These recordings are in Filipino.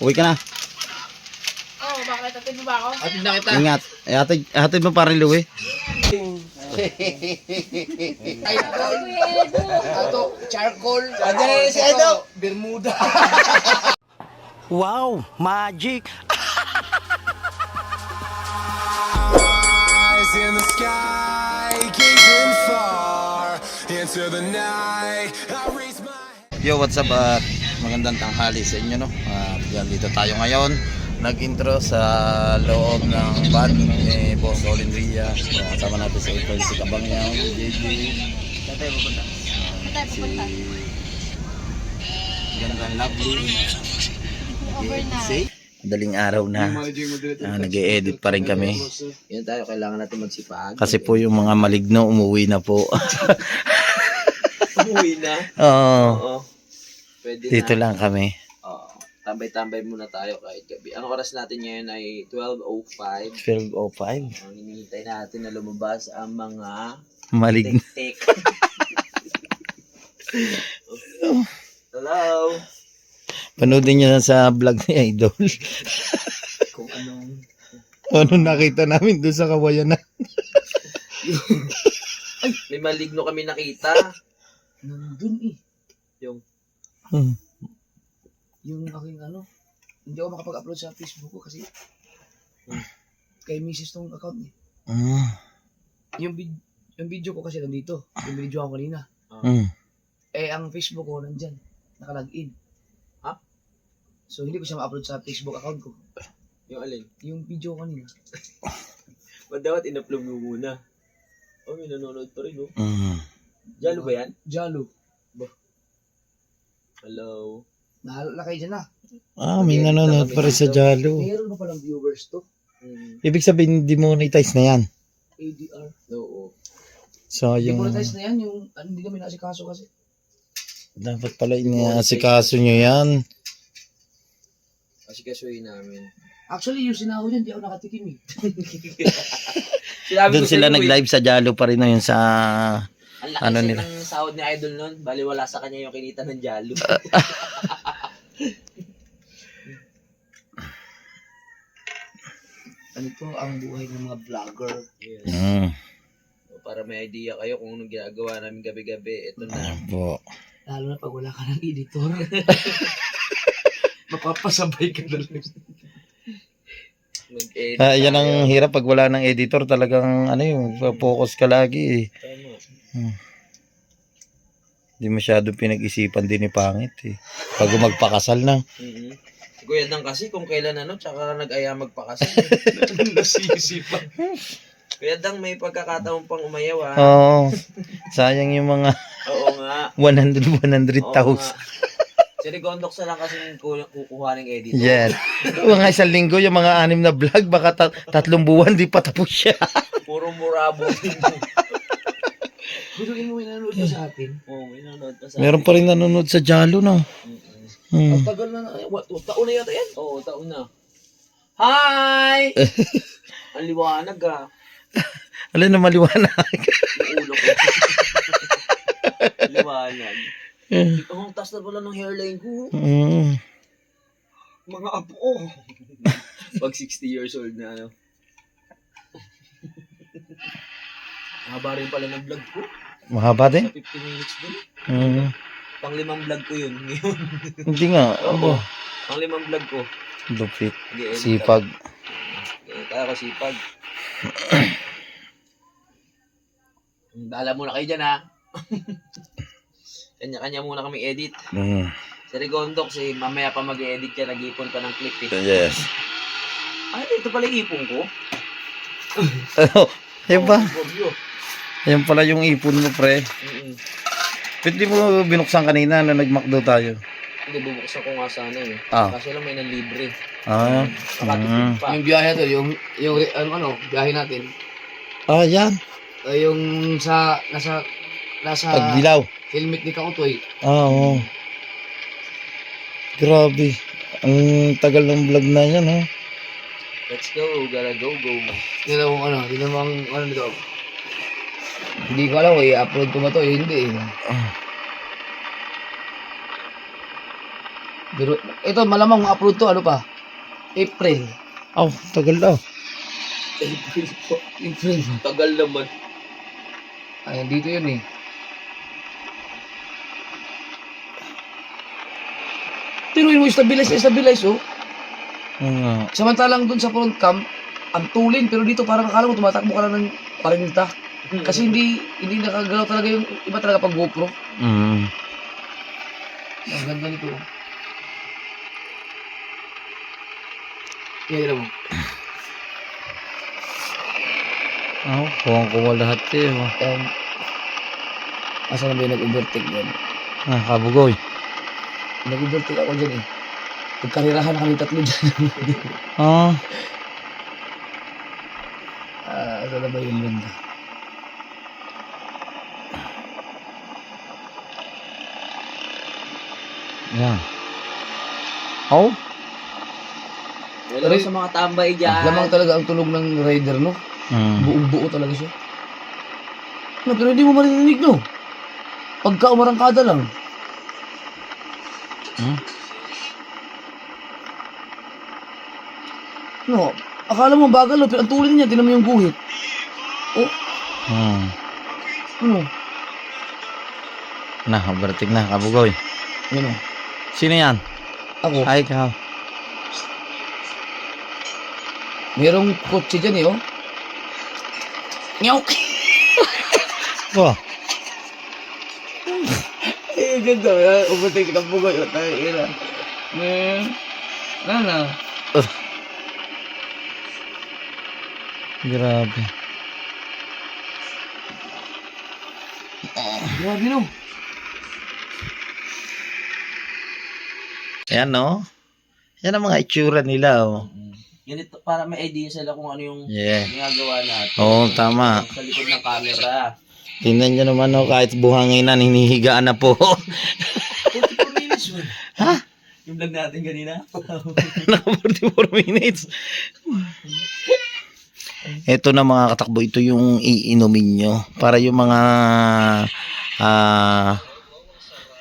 Uwi ka na. Oo, oh, bakit? Atid mo ba ako? Atid na kita. Ingat. Eh, hatid, hatid mo pa rin, Louie. Ato, charcoal. Andyan na si Edo. Bermuda. Wow, magic! eyes in the sky, gazing far into the night. I raise my Yo, what's up at magandang tanghali sa inyo, no? At yan, dito tayo ngayon. Nag-intro sa loob ng band ni Boss Olin Ria. Kasama natin sa April si Kabangyaw, si JJ. Saan tayo pupunta? Si... Gandang lovely. Nag-i-edit. Madaling araw na. Ah, nag-i-edit pa rin kami. Yan tayo, kailangan natin magsipag. Kasi po yung mga maligno umuwi na po. Umuwi na. Oo. Oo. Pwede Dito na. lang kami. Oo. Tambay-tambay muna tayo kahit gabi. Ang oras natin ngayon ay 12.05. 12.05. Ang hinihintay natin na lumabas ang mga Maligno. tik-tik. Hello. Panoodin nyo na sa vlog ni Idol. Kung anong... ano nakita namin doon sa kawayan na. Ay, may maligno kami nakita. Nandun eh. Yung... Hmm. yung aking ano, hindi ako makapag-upload sa Facebook ko kasi Hmm. kay misis tong account niya. Mm. Yung, vid- yung video ko kasi nandito, yung video ko kanina. Mm. Eh, ang Facebook ko nandyan, nakalagin. Ha? So, hindi ko siya ma-upload sa Facebook account ko. Yung alin? Yung video ko kanina. Ba't dapat in-upload mo muna? Oh, may nanonood pa rin, oh. Mm. Jalo ba yan? Jalo. Hello. Nahalo na kayo dyan na. Ah, may nanonood pa rin sa Jalo. Meron pa palang viewers to. Hmm. Ibig sabihin, demonetize na yan. ADR. Oo. So, yung... Demonetize na yan, yung ano, hindi kami nasikaso kasi. Dapat pala iniasikaso nyo yan. Kasi kasuhin namin. Actually, yung sinahod niya, hindi ako nakatikim eh. Sinabi Doon ko sila sa'yo, nag-live sa Jalo pa rin na yun sa... Ang laki ano nila? ng sahod ni Idol noon. Bali wala sa kanya yung kinita ng Jalo. Ano to, ang buhay ng mga vlogger. Yes. Mm. Para may idea kayo kung anong ginagawa namin gabi-gabi. Ito na. Po. Lalo na pag wala ka ng editor. Mapapasabay ka na lang. Mag-edit Ah, yan ang hirap pag wala ng editor. Talagang ano yung focus ka lagi eh. Tama. Hindi masyado pinag-isipan din ni Pangit eh. Pag magpakasal na. Mhm. Si Kuya Dang kasi kung kailan ano, tsaka nag-aya magpakasal. Nasisipan. Kuya Dang may pagkakataon pang umayaw ah. Oo. Sayang yung mga Oo nga. 100, Oo 100,000. nga. Si Rigondox na lang kasi ku- kukuha ng editor. Yan. Mga isang linggo yung mga anim na vlog, baka ta- tatlong buwan di pa tapos siya. Puro murabo din mo. May nanonood pa sa atin. Oo, may nanonood pa sa Meron pa rin nanonood sa Jalo no. Hmm. Ang tagal na, eh, what, taon na yata yan. Oo, taon na. Hi! Ang liwanag ah. Alin na maliwanag. Ulo ko. liwanag. Ang taas na pala ng hairline ko. Mm. Mga apo ko. Pag 60 years old na ano. Haba rin pala ng vlog ko. Mahaba din. Sa 50 minutes din. Mm. Pang limang vlog ko yun. Ngayon. Hindi nga. Abo. Pang limang vlog ko. Lupit. Sipag. Kaya ako sipag. Bahala muna kayo dyan ha. Kanya-kanya muna kami edit. Mm. Si Rigondok, si mamaya pa mag-edit yan, nag-ipon pa ng clip eh. Yes. Ay, ito pala yung ipon ko. Ano? Yan ba? Oh. Yan pala yung ipon mo, pre. Mm-mm. Di mo binuksan kanina na nag-McDo tayo? Hindi, bubuksan ko nga sana eh. Ah. Kaso lang may nanlibre. Ah. Mm. pa. Yung biyahe to, yung, yung, ano, ano, biyahe natin. Ah, yan. Ay, yung sa, nasa, nasa Pagdilaw. helmet ni Kautoy. Ah, oo. Grabe. Ang tagal ng vlog na yan, ha? Let's go, gotta go, go. Yun ang ano, yun ang ano nito. Hindi ko alam, eh, upload ko ba to? Eh, hindi eh. Ah. Pero, ito, malamang upload to, ano pa? April. Oh, tagal daw. April po. April. Tagal naman. Ayan, dito yun eh. Pero yun mo, stabilize, stabilize, oh. Oo nga. Samantalang dun sa front cam, ang tulin, pero dito parang akala mo tumatakbo ka lang ng parinta. Kasi hindi hindi nakagalaw talaga yung iba talaga pag GoPro. Mm. Ang ganda nito. Yan mo. Oh, kuha ko lahat eh. oh. Um, asa na ba yung nag-overtake yan? Ah, kabugoy. Nag-overtake ako dyan eh. Nagkarirahan na kami tatlo dyan. Ah, Ah, ba yung banda? yan. Oh, Hello sa mga tambay dyan. Lamang talaga ang tulog ng rider, no? mm. Buong buo talaga siya. No, pero hindi mo marinig, no? Pagka umarangkada lang. Hmm? No, akala mo bagal, no? Pero ang tulin niya, tinan mo yung guhit. Oh, Mm. ano? Na, overtake na, kabugoy. Ano? Sino yan? Ako, Ay, ikaw. merong kotse dyan eh, oh. Nyok! Oh, Eh, ganda. eh. Overtake ng bugoy. Oh, tayo, ira. Eh, ano? grabe. Grabe, no? Ayan, no? Yan ang mga itsura nila, oh. Ganito, para may idea sila kung ano yung Yeah. ginagawa natin. Oo, tama. Sa likod ng camera. Tingnan nyo naman, oh, kahit buhangin na, hinihigaan na po. 44 minutes yun. Ha? Yung vlog natin kanina. Naka 44 minutes. Ito na mga katakbo, ito yung iinumin nyo. Para yung mga ah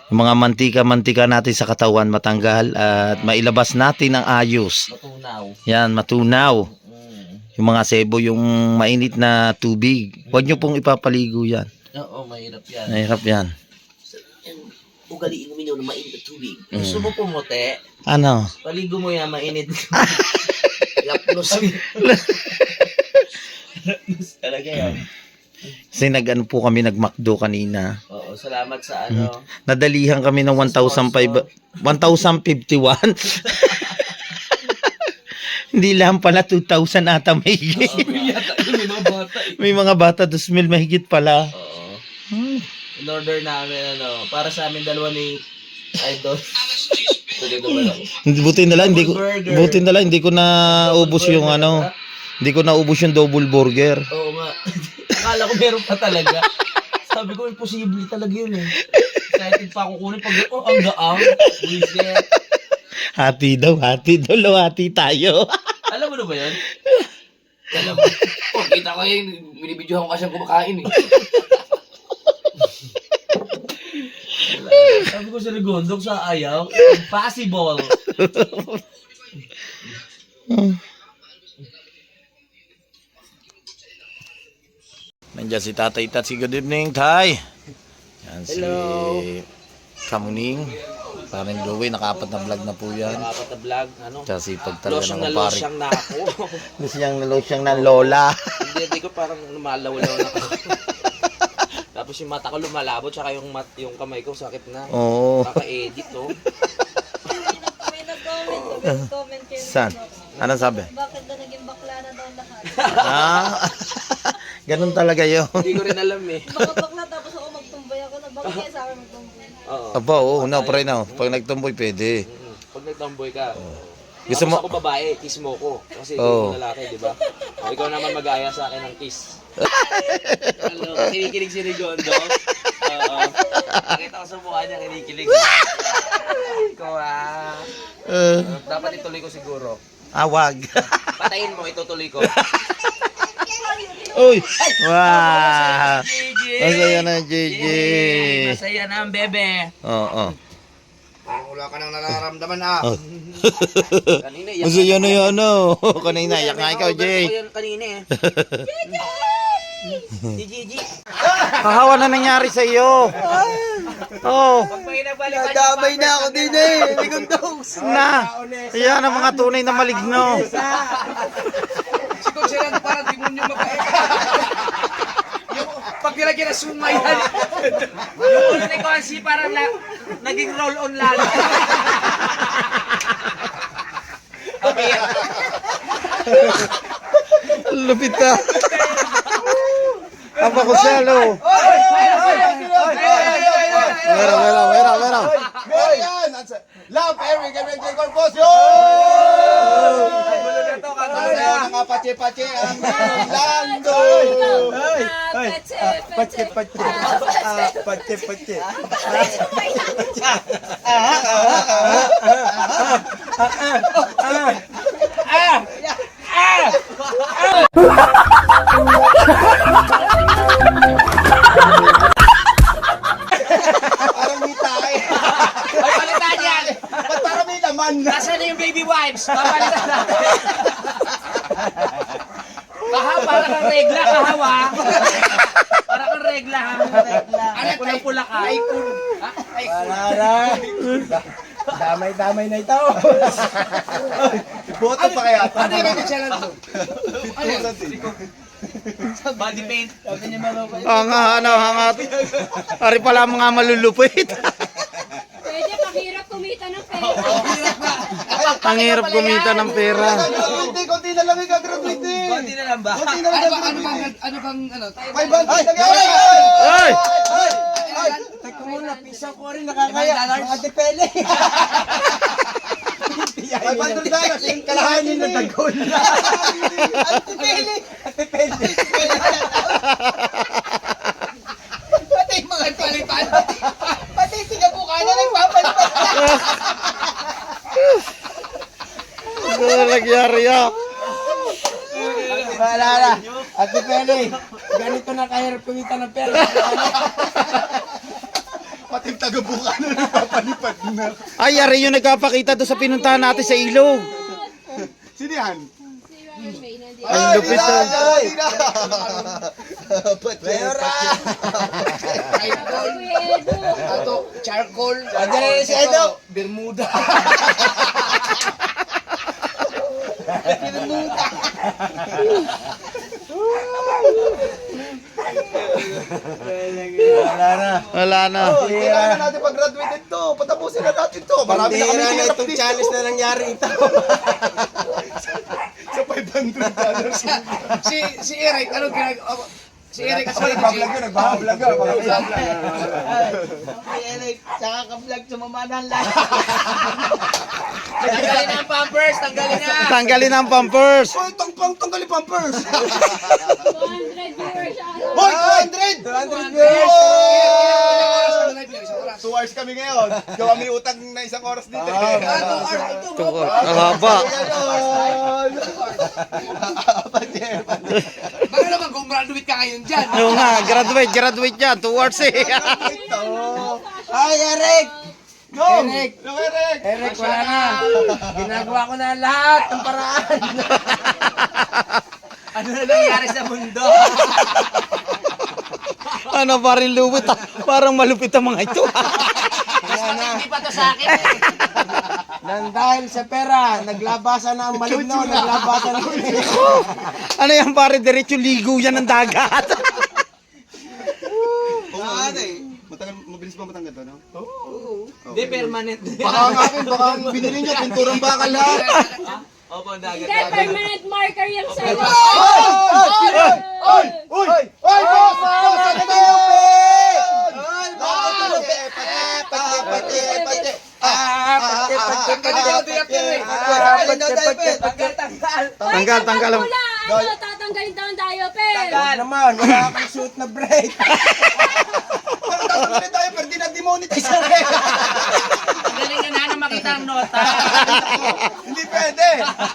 yung mga mantika-mantika natin sa katawan matanggal at mailabas natin ng ayos. Matunaw. Yan, matunaw. Mm. Yung mga sebo, yung mainit na tubig. Huwag nyo pong ipapaligo yan. Oo, mahirap yan. Mahirap yan. Ugaliin uminom ng mainit na tubig. Mm. Gusto mo pumote? Ano? Paligo mo yan, mainit. Lapnos. Lapnos talaga yan. Kasi nag-ano po kami, nag-McDo kanina. Oo, salamat sa ano. Nadalihan kami ng 1,005 1,051. Hindi lang pala 2,000 ata may Yata, yun, may mga bata eh. May mga bata 2,000 mahigit pala. Oo. In order namin, ano, para sa amin dalawa ni Idol. Tuloy? Hindi buti na lang hindi ko Burger. buti na lang hindi ko na ubos yung ano, hindi ko na ubos yung double burger. Oo nga. Akala ko meron pa talaga. Sabi ko, imposible talaga yun eh. Excited pa ako kunin pag, oh, ang gaang. Hati daw, hati daw, hati tayo. Alam mo na ba yun? Alam mo. Oh, kita ko yung binibidyohan ko kasi kumakain eh. Sabi ko sa Rigondok sa ayaw, impossible. Nandiyan si Tatay Tatsi. Good evening, Tay. Yan si Hello. Kamuning. Parang Joey, nakapat na vlog na po yan. Nakapat na vlog, ano? Kasi pag talaga Losyang na ng pare. losyang na ako. Gusto niyang nalosyang ng lola. hindi, hindi ko parang lumalaw-law na ako. Tapos yung mata ko lumalabo, tsaka yung, mat, yung kamay ko sakit na. Oo. Kaka-edit, oh. May nag-comment, may nag-comment kayo. Saan? Anong sabi? Bakit na naging bakla na daw lahat? ah, ganun talaga yun. Hindi ko rin alam eh. Baka bakla tapos ako magtumbay ako na bakit kaya sa akin magtumbay? Oo. Aba, oo, no, pre na. Pag nagtumboy, pwede. Mm. Pag nagtamboy ka, Gusto Tapos mo- ako babae, kiss mo ko. Kasi ikaw Oo. yung lalaki, di ba? O, ikaw naman mag-aya sa akin ng kiss. Hello, kinikilig si Rigondo. Oo. Nakita ko sa mukha niya, kinikilig. Ikaw ah. Uh, Dapat ituloy ko siguro. awag. Patayin mo, itutuloy ko. Uy! Wow! JJ! Masaya na, JJ. Masaya na ang bebe. Oo. Parang wala ka nang nararamdaman ah. Kanina, iyak. Gusto yun yun, ano? Kanina, yak nga ikaw, Jay. Kanina eh. Si Gigi. Kahawa na nangyari sa iyo. Oh, Nadamay na ako din eh. Ligundong. na. Yan ang mga tunay na maligno. Siya lang parang demonyo mabait. yung pag nilagyan na sumay yan. Yung ulo ni Consi parang na, naging roll-on lalo. okay. Lupit ka. Apa ko salo. Mera, mera, mera, mera. Ayan! Love Eric and Ricky Corpus! Yo! Nakapache-pache ang Lando! Pache, pache. Pache, pache. Parang may tae. Ay, palitan yan! Ba't parang may laman? Nasaan na yung baby wipes? Papalitan natin. Kaha, regla, kahawa. Para kang regla, ha? Ano, pulang-pula ka. Wala na. Damay-damay na ito. Boto pa kaya? Ano yung siya lang to? Body paint. Ang ano, hangat. Ari pala mga malulupit. Pwede, mahirap kumita ng pera. Ang hirap kumita ng pera. Lang ba? Konti na lang Ano bang, ano gagraduate. bang, ano bang, ano? 500 na gawin! Ay! Teka muna, pisa ko rin nakakaya. Mga depele. 500 dollars, yung kalahanin na tagol na. Antipele. Antipele. Pati yung mga palipan. Pati sigabukan na nagpapalipat. Ano nangyari ya? Wala na. Antipele. Ganito na kahirap kumita ng pera. Pati tagabukan na nagpapalipad na. Ay, ari yung nagpapakita doon sa pinuntahan natin sa ilog. Sino yan? Si. Ang lupit ah. Pera! Charcoal. Ato, charcoal. Andiyan si Edo. Bermuda. Wala na. Wala na. Kailangan natin pag-graduate ito. Patapusin na natin ito. Marami na kami na itong challenge na nangyari ito. sa 500 dollars. si, si Eric, ano ginagawa? Si Eric kasi Nagbablog yun, nagbablog yun. Tanggalin na ang pampers, tanggalin na. Tanggalin ang pampers. Hoy, tong pang tanggalin pampers. 200 viewers siya. Hoy, 200! 200 viewers! Two hours kami ngayon. Gawa may utang na isang oras dito. eh. Tukol. Ang haba. Ayun! Pati, pati. Baka naman kung graduate ka ngayon dyan. Oo nga, graduate, graduate yan. Two hours eh. Ito. Ay, Eric! Go! Eric! Go, Eric! Eric, wala na. Ginagawa ko na lahat ng paraan. ano na nangyari sa mundo? ano pa rin lupit ah. Parang malupit ang mga ito. Hindi pa to sa akin eh. Nang dahil sa pera, naglabasan na ang maligno, naglabasan na ulit. ano yan pare, diretso ligo yan ng dagat. Oo nga, eh. Matagal, mabilis ba matanggal to, no? Hindi, permanent. Baka nga akin, baka ang binili nyo, pinturang bakal lahat. Opo, dagat. Hindi, permanent marker yung sa'yo. Oy! Uy! Uy, boss! Boss, ano ba yung Oy, boss! Pati, pati, pati. Ah, pati, pati. Tanggal, tanggal. Tanggal, tanggal. ang- Wala, ano, tatanggalin daw ang diaper. Tanggal. naman, wala akong shoot na break. Parang tatanggalin tayo, pero di na rin. Tanggalin ka na na makita ang nota. Hindi pwede.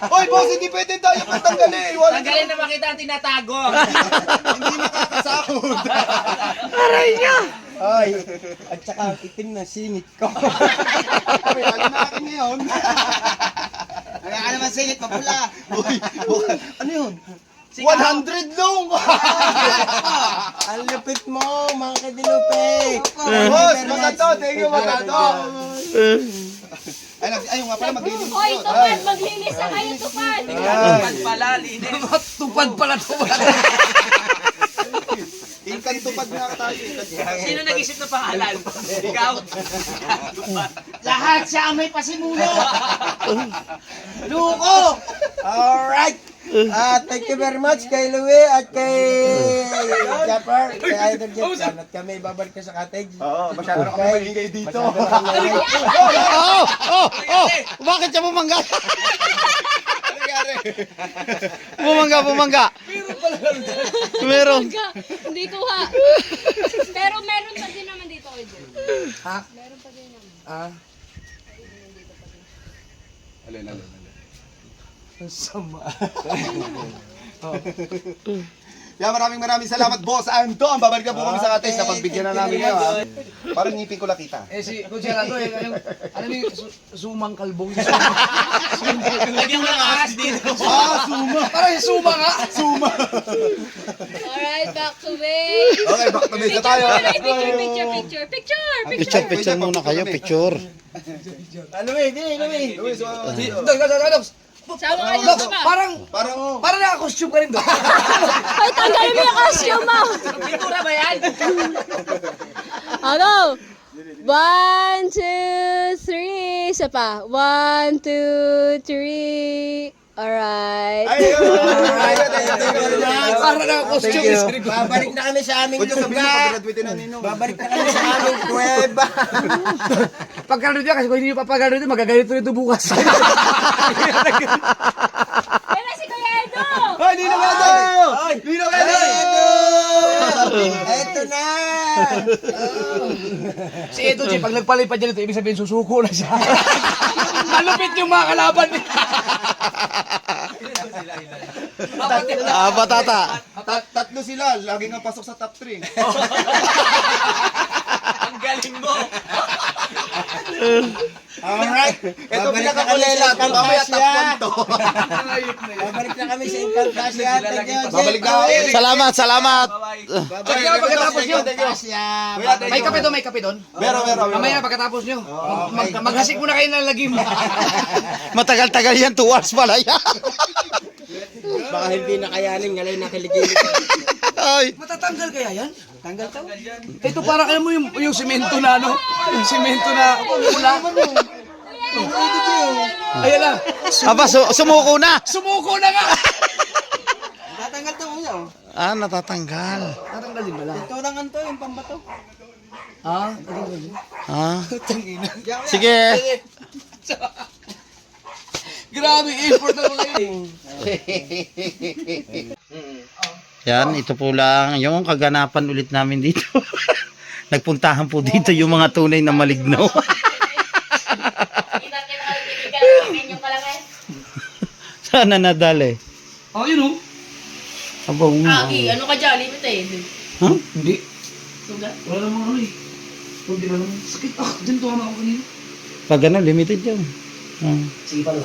Hoy, boss, hindi pwede tayo patanggalin. Wala Tanggalin na makita ang tinatago. hindi nakakasahod. Aray niya. Ay, at saka ang itim na singit ko. Ay, lagi na akin ngayon. Kaya ka naman singit, mapula. Uy, ano yun? 100 long! Ang lupit mo, mga kadilupit! Boss, magato! Thank you, magato! Ay, nag- ayun nga pala, maglinis Hoy, tupad! Maglinis na kayo, tupad! Tupad pala, linis. Tupad pala tupad. Inkan tupad na tayo. Sino nag-isip ng pangalan? Ikaw? Lahat siya ang may pasimulo! Luko! Alright! Ah, thank you very much kay Louie at kay Japper, kay Idol Jeff. At kami babalik na sa cottage. Oo, masyado na kami maingay dito. Oh! Oh! Oh! Bakit siya bumangga? bumangga, bumangga. Meron Ka, Hindi ko ha. Pero meron pa din naman dito kayo. Ha? Meron pa din naman. Ah. Ang sama. Yeah, maraming maraming salamat, boss Anton. Babalik na po kami sa cottage. Napagbigyan na namin kayo. ha. Parang ngipin ko lang kita. Eh si Coach Gerardo, eh, yung, ano yung su- sumang kalbong? Lagyan mo ng ahas dito. Ah, suma! Parang yung suma nga. Suma! Alright, back to base. Okay, back to base na tayo. Picture, picture, picture, picture, picture. Picture, picture muna kayo, picture. Ano eh, di, ano eh. Luis, wow. Dog, dog, dog, dog. Sama kayo, Dog, sama. parang, Parang, parang naka-costume ka rin doon. Ay, tanggalin mo yung costume mo. Pintura ba yan? Ano? One, two, three. Isa pa. One, two, three. Alright. ayun. Parang naka-costume. Thank you. Babalik na kami sa aming lugar. Babalik na kami sa aming kuweba. Pagkano niya, kasi kung hindi nyo papagano niya, magagalito nito bukas. Kaya si Kuya Edo. Hoy, Nino Edo! Nino Edo! Eto na! si Edo G, pag nagpalipad niya nito, ibig sabihin susuko na siya. Malupit yung mga kalaban niya. Ah, batata. Tat- tatlo sila, laging ang pasok sa top 3. Ang galing mo. Alright. Ito pinakakulela. Mamaya top 1 to. Babalik na kami sa Encantasia. Thank you, Babalik na kami. Salamat, salamat. Babalik Kaya pagkatapos nyo, Encantasia. may kape doon, may kape doon. Meron, meron. Mamaya pagkatapos nyo, mag- mag- maghasik muna kayo ng lagim. Matagal-tagal yan, 2 hours pala yan. Baka hindi na kayanin, ngalay na kiligili. Ay, Matatanggal kaya yan? Tanggal to? Ito parang alam mo yung, yung simento na ano? Yung simento na pula. Ayan na. aba, su- sumuko na. Sumuko na nga. Tatanggal to kuya. oh. Ah, natatanggal. Tatanggalin ba lang? Ito lang to, yung pambato. Ha? Ah. Sige. Grabe effort na mga yun. Yan, ito po lang yung kaganapan ulit namin dito. Nagpuntahan po dito yung mga tunay na maligno. Sana nadali. Oh, yun oh. Aba, nga. ano ka dyan? Limited. Ha? Hindi. Wala namang ano eh. Hindi na naman. Sakit. Ah, dyan to ako kanina. Pag ano, limited yun. Ah, Sige pala.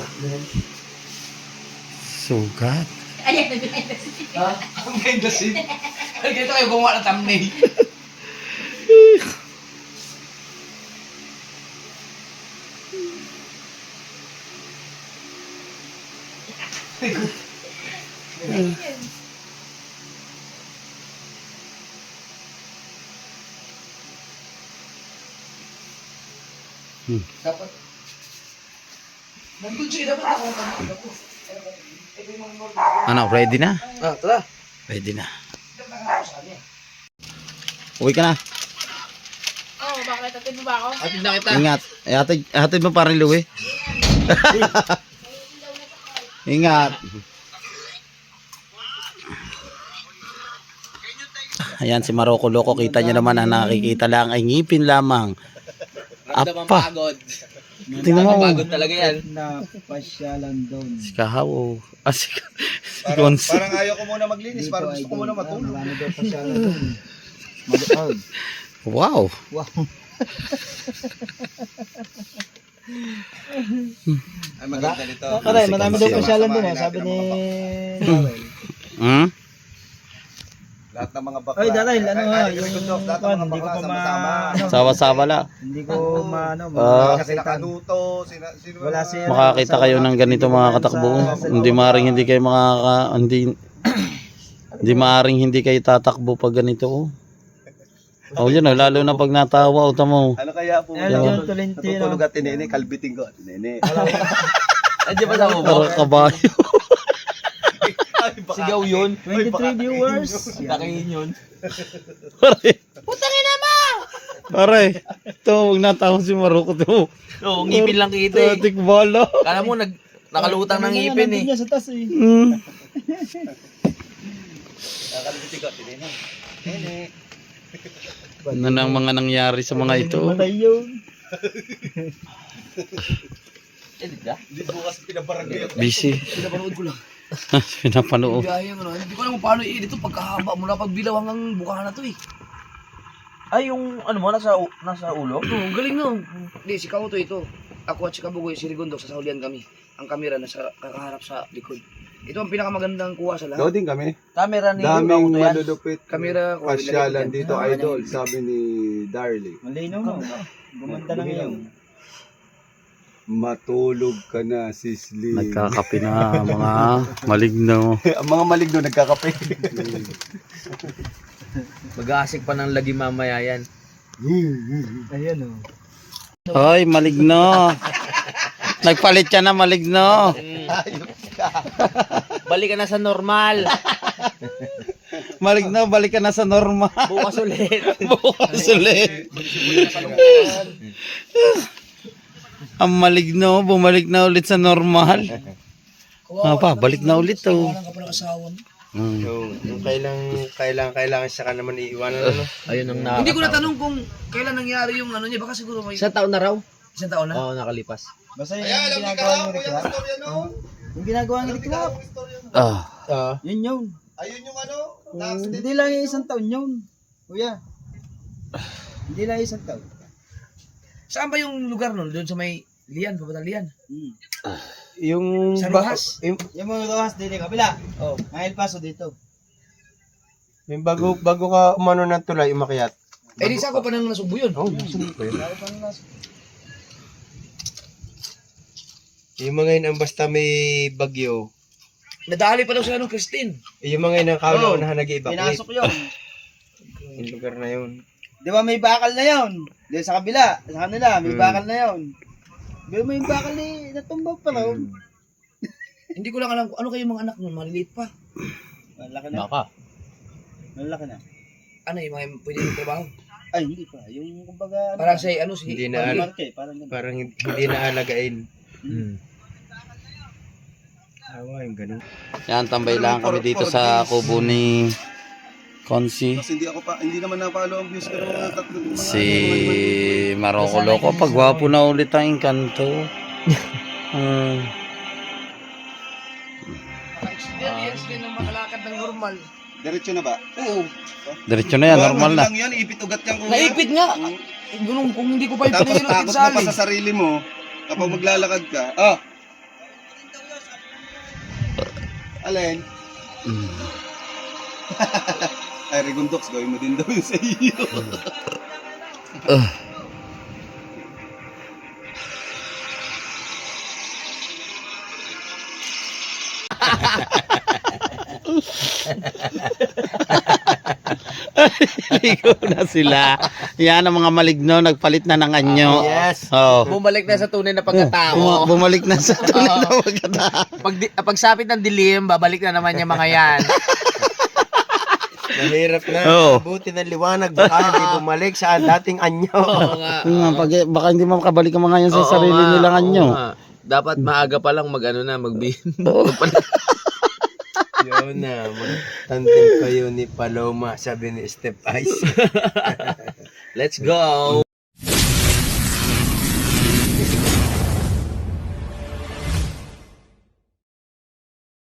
sugat. Ayan, Ha? Ang behind the scene. Ay, ganito kayo gumawa ng thumbnail. Hmm. Dapat. Nandun siya, dapat ako. Dapat. Ano, ready na? Ah, tara. Ready na. Uwi ka na. Oh, bakit? Tatid mo ba ako? Atid na kita. Ingat. Eh, hatid, hatid mo parang luwi. Ingat. Ayan si Maroko Loko. Kita niyo naman ang nakikita lang ay ngipin lamang. Apa. Tingnan mo. Pagod talaga yan. Si Kahaw. Ah, si, si Gonz. Parang ayaw ko muna maglinis, parang gusto ko muna matulog. Wow. Ay, maganda nito. Aray, marami daw pasyalan doon, sabi ni... Hmm? Lahat ng mga bakla. Ay, Daryl, ano ha, yung... Lahat ng mga bakla, sama-sama. Sawa-sawa la. Hindi ko maano, Ah. kasi nakanuto, sina, sino wala si Makakita kayo ng ganito mga katakbo. Hindi maaring hindi kayo makaka... Hindi... Hindi maaring hindi kayo tatakbo pag ganito. Oh, oh yun oh, lalo na pag natawa. O tamo. Ano kaya po? Ano, Natutulog at tinene, kalbiting ko tinene. Andiyan ba sa mo kabayo. Sigaw yun. 23 viewers. Takayin yun. Pare. Putang ina mo! Pare. Ito, huwag natawa si Maroko to. Oo, ngipin lang kita eh. Tatik bala. Kala mo, nag, nakalutang ng ngipin eh. sa tas eh. Hmm. Kalbiting ko. Tinene. Ano na ang mga nangyari sa mga ito? yun. Edit ka? Hindi bukas pinabarangay. Busy. Pinapanood ko lang. Pinapanood. Biyahe yung ano. Hindi ko alam kung paano i-edit ito pagkahaba mula pagbilaw hanggang bukahan na to eh. Ay, yung ano mo, nasa, nasa ulo? Ito, ang galing no. Hindi, si Kauto ito. Ako at si Kabugoy, si Rigondo, sasahulian kami. Ang kamera nasa kakaharap sa likod. Ito ang pinakamagandang kuha sa lahat. Loading kami. Camera ni Daming malulupit. Kamera ko. Pasyalan dito, dyan. idol, sabi ni Darling. Malinaw no. Gumanda na ngayon. Matulog ka na, Sisli. Nagkakape na mga maligno. Ang mga maligno nagkakape. Mag-aasik pa ng lagi mamaya yan. Ayan oh. Hoy, maligno. Nagpalit ka na maligno. Balik ka na sa normal. Maligno, balik ka na sa normal. Bukas ulit. Bukas ulit. Ang maligno, bumalik na ulit sa normal. Ah, pa, balik na ulit to. Walang ka palang asawa. no? Hmm. yung, yung kailang, kailang, kailangan siya ka naman iiwanan. Ano? Ayun ang na. Hindi ko natanong kung kailan nangyari yung ano niya. Baka siguro may Sa taon na raw? isang taon na. Oo, nakalipas. Basta yung ginagawa ng recap. Yung ginagawa ng recap. Ah, Ah, Yun yun. ayun yung ano, Hindi lang yung isang taon yun. Kuya. Hindi lang isang taon. Saan ba yung lugar nun? Doon sa may Lian, papunta Lian. Hmm. yung, Sa ba- Rojas. yung, Yung mga gawas dito, kabila. Oh. El Paso dito. yung bago, bago ka umano ng tulay, umakyat. Eh di sa ako pa nang nasubo yun. Oh, sunod ko yun. Yung mga yun ang basta may bagyo, Nadali pa daw sa anong Christine. yung mga yun ang kauna Oh, na nag-evacuate. Pinasok yun. Yung lugar na yun. Di ba may bakal na yun? Di sa kabila, sa kanila, may Hmm. bakal na yun. Pero may bakal ni natumbag pa raw. Hindi ko lang alam kung ano kayo mga anak nun. Maliliit pa. Malaki na. Baka. Malaki na. Ano yung mga pwede yung trabaho? Ay, hindi pa. Yung kumbaga... Parang sa ano si... Hindi na parang ganun. Parang hindi hindi na alagain. Hmm. Awa, yung ganun. yan, tambay lang kami dito sa kubo ni Konsi. Kasi hindi ako pa, hindi naman napalo ang views ko ng mga tatlong mga Si Maroko Loco, pagwapo na ulit ang inkanto. Hmm. Experience din ng makalakad ng normal. Diretso na ba? Oo. Diretso na yan, normal na. lang yan, ipit ugat yan kuya. Naipit nga. Ganun, kung hindi ko pa Tapos ipinahilot takot yung ka pa sa sarili mo kapag maglalakad ka. Ah! Alin? Hmm. Ay, Rigundox, gawin mo din daw yun sa iyo. Ligo na sila. Yan ang mga maligno, nagpalit na ng anyo. Yes. Oh. Bumalik na sa tunay na pagkatao. bumalik na sa tunay na pagkata. Pag, di, pag sapit ng dilim, babalik na naman yung mga yan. Mahirap na. Oo. Buti ng liwanag. Baka hindi bumalik sa dating anyo. Oo nga. Nga, pag, baka hindi makabalik ang mga yan sa Oo sarili nga, nilang oo anyo. nga. Dapat maaga pa lang mag ano na, mag Yun na. Tandem kayo ni Paloma, sabi ni Step Ice. Let's go!